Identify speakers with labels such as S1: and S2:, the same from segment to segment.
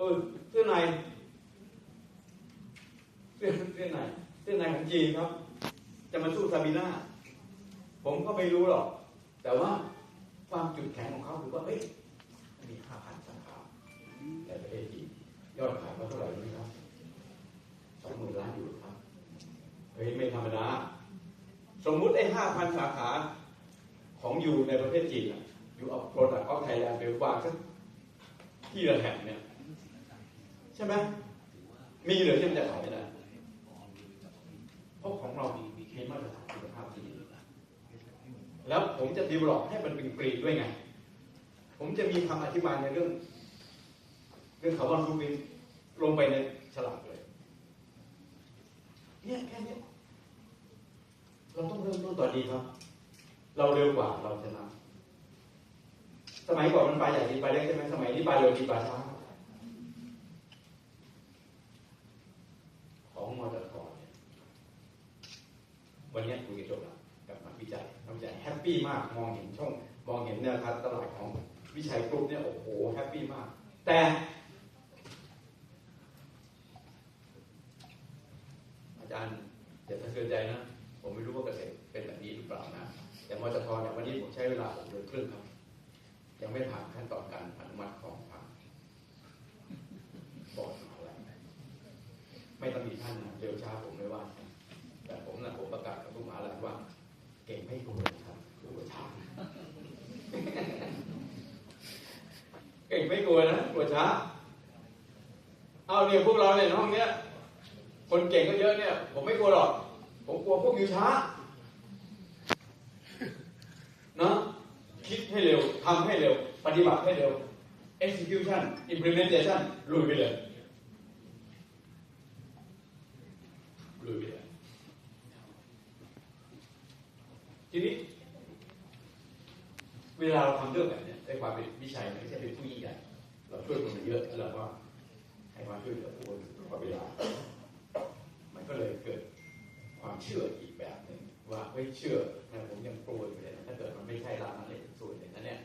S1: เออเสื้อในเสื้อเสื้อในเสื้อในของจีนครับ จะมาสู้ซาบีน่าผมก็ไม่รู้หรอก แต่ว่าความจุดแข็งของเขาคือว่าเฮ้ยมีห้าพันสาขาในประเทศจีนยอดขายเขาเท่าไหร่รู้ไหมครับสองหมื่นล้านอยู่ครับเฮ้ยไม่ธรรมดาสมมุติไอ้ห้าพันสาขาของอยู่ในประเทศจีนอะอยู่เอาโปรดักต์ของไทยแลนด์ไปวางสักที่ละแห่งเนี่ย ช่ไหมมีเหรือที่มันจะขายไม่ได้เพราะของเรามีมีมาตรฐานคุณภาพที่ดีแล้วผมจะดีวลอปให้มันเป็นกรีนด้วยไง ผมจะมีคำอธิบายในเรื่อง เรื่องคาร์บอนฟูตพิ้นลงไปในฉลากเลย เนี่ยแค่นี้เราต้องเริ่มต้นต่อดีครับ เราเร็วกว่าเราชนะสมัยก่อนมันปลาใหญ่ดีปลาเล็กใช่ไหมสมัยนี้ปลาเร็วดีปลาช้า ของมอเตอร์คอร์เนี่ย วันนี้คุยกันจบแล้วกับนักวิจัยนักวิจัยแฮปปี้มากมองเห็นช่อง มองเห็นแนวทางตลาดของวิชัยกรุ๊ปเนี่ยโอ้โหแฮปปี้มาก แต่อาจารย์อย่าสะเทือนใจนะ ผมไม่รู้ว่าเกษตรเป็นแบบนี้หรือเปล่านะ แต่มอเตอร์เนี่ยวันนี้ผมใช้เวลาหกเดือนครึ่งครับ ยังไม่ผ่านขั้นตอนการอนุมัติของทางบอร์ดมหาอะไรไม่ต้องมีท่านนะเร็วช้าผมไม่ว่า แต่ผมนะผมประกาศกับทุกมหาลัยว่า เก่งไม่กลัวครับกลัวช้าเก่งไม่กลัวนะกลัวช้าเอาเนี่ยพวกเราเนี่ยในห้องเนี้ยคนเก่งก็เยอะเนี่ย ผมไม่กลัวหรอก ผมกลัวพวกอยู่ช้าเนาะคิดให้เร็วทำให้เร็ว ปฏิบัติให้เร็ว execution implementation ลุยไปเลยลุยไปเลย ทีนี้ เวลาเราทำเรื่องแบบนี้ในความเป็นวิชัยไม่ใช่เป็นผู้ยิ่งใหญ่เราช่วยคนมาเยอะแล้วเราก็ให้ความช่วยเหลือผู้คนตลอดเวลา มันก็เลยเกิดความเชื่ออีกแบบหนึ่งว่าเฮ้ยเชื่อนะผมยังโปรยอยู่เลยถ้าเกิดมันไม่ใช่ร้านนั้นเลยส่วนอย่างนั้นเนี่ย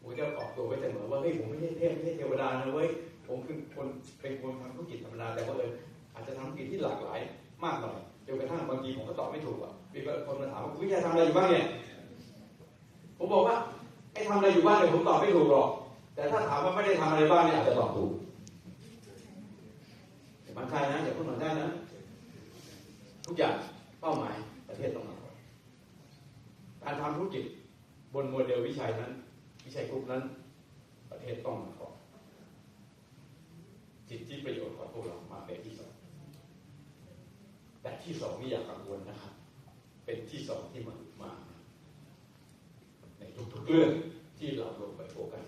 S1: ผมจะออกตัวไว้เสมอว่าเฮ้ยผมไม่ใช่เทพไม่ใช่เทวดานะเว้ยผมคือคนเป็นคนทำธุรกิจธรรมดาแต่ว่าเลยอาจจะทำธุรกิจที่หลากหลาย มากหน่อยจนกระทั่งบางทีผมก็ตอบไม่ถูกอะมีคนมาถามว่าวิชาทำอะไรอยู่บ้างเนี่ยผมบอกว่าไอ้ทำอะไรอยู่บ้างเนี่ยผมตอบไม่ถูกหรอก แต่ถ้าถามว่าไม่ได้ทำอะไรบ้างเนี่ยอาจจะตอบถูกอย่ามันใจนะอย่าพูดมันใจนะทุกอย่างเป้าหมายประเทศต้องมาก่อนการทำธุรกิจบนโมเดลวิชัยนั้น วิชัยกรุ๊ปนั้น ประเทศต้องมาก่อนสิทธิประโยชน์ของพวกเรามาเป็นที่สอง แต่ที่สองนี่อย่ากังวลนะครับ เป็นที่สองที่มามา ในทุกๆเรื่องที่เราลงไปโฟกัส